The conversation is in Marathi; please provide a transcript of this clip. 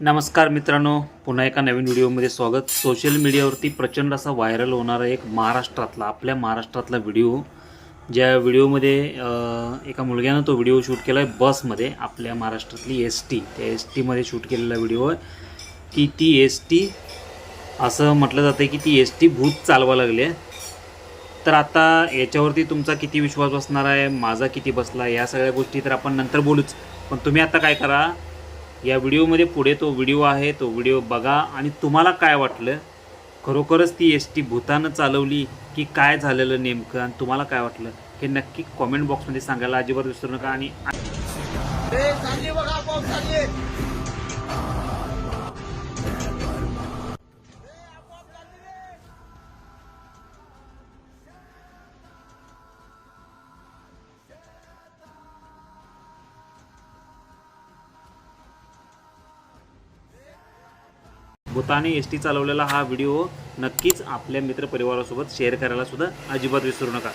नमस्कार मित्रांनो पुन्हा एका नवीन व्हिडिओमध्ये स्वागत. सोशल मीडियावरती प्रचंड असा व्हायरल होणारा एक महाराष्ट्रातला आपल्या महाराष्ट्रातला व्हिडिओ. ज्या व्हिडिओमध्ये एका मुलग्यानं तो व्हिडिओ शूट केला आहे बसमध्ये आपल्या महाराष्ट्रातली एस टी त्या एस टीमध्ये शूट केलेला व्हिडिओ आहे की ती एस टी असं म्हटलं जातं की ती एस टी भूत चालवा लागली आहे. तर आता याच्यावरती तुमचा किती विश्वास बसणार आहे? माझा किती बसला? या सगळ्या गोष्टी तर आपण नंतर बोलूच. पण तुम्ही आता काय करा? या व्हिडिओमध्ये पुढे तो व्हिडिओ आहे तो व्हिडिओ बघा. आणि तुम्हाला काय वाटलं? खरोखरच ती एस टी भूतानं चालवली की काय झालेलं नेमकं? आणि तुम्हाला काय वाटलं? हे नक्की कॉमेंट बॉक्समध्ये सांगायला अजिबात विसरू नका. आणि भूताने एस टी चालवलेला हा व्हिडिओ नक्कीच आपल्या मित्रपरिवारासोबत शेअर करायला सुद्धा अजिबात विसरू नका.